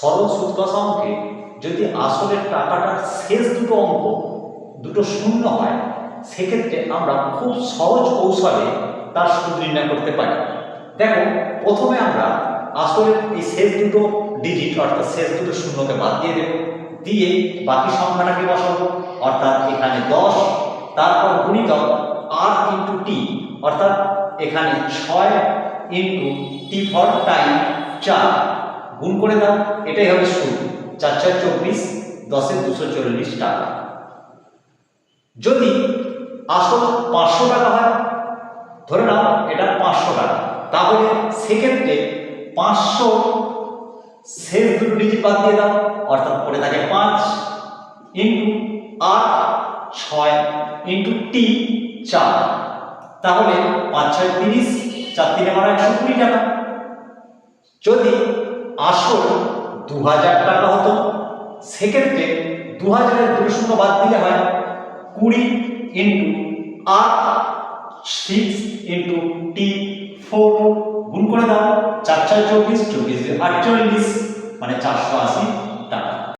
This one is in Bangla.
সরল অঙ্কে যদি আসলের টাকাটার শেষ দুটো অঙ্ক দুটো শূন্য হয়, সেক্ষেত্রে আমরা খুব সহজ কৌশলে তার সুদ নির্ণয় করতে পারি। দেখো, প্রথমে আমরা আসলে এই শেষ দুটো ডিজিট অর্থাৎ শেষ দুটো শূন্যকে বাদ দিয়ে দেব। দিয়ে বাকি সংখ্যাটাকে বসাবো, অর্থাৎ এখানে দশ, তারপর গুণিতক আর ইন্টু টি অর্থাৎ এখানে ছয় ইন্টু টি ফর টাইম চার। গুণ করে দাও, এটাই হবে সুদ চার চার চব্বিশ, দশে দুশো চল্লিশ টাকা। যদি আসল পাঁচশো টাকা হয়, ধরে নাও এটা পাঁচশো টাকা, তাহলে সেক্ষেত্রে পাঁচশো শেষ দুটো ডিজিট বাদ দিয়ে দাও, অর্থাৎ পড়ে থাকে পাঁচ ইন্টু আট ছয় ইন্টু টি চার। তাহলে পাঁচ ছয় তিরিশ, চার তিনে মারা একশো কুড়ি টাকা। যদি আসল দু হাজার টাকা হতো। সেক্ষেত্রে দু হাজারের দুই শূন্য বাদ দিলে হয় কুড়ি ইন্টু আট, সিক্স ইন্টু টি ফোর। গুণ করে দাও, চার চার চব্বিশ চব্বিশ আটচল্লিশ মানে চারশো আশি টাকা।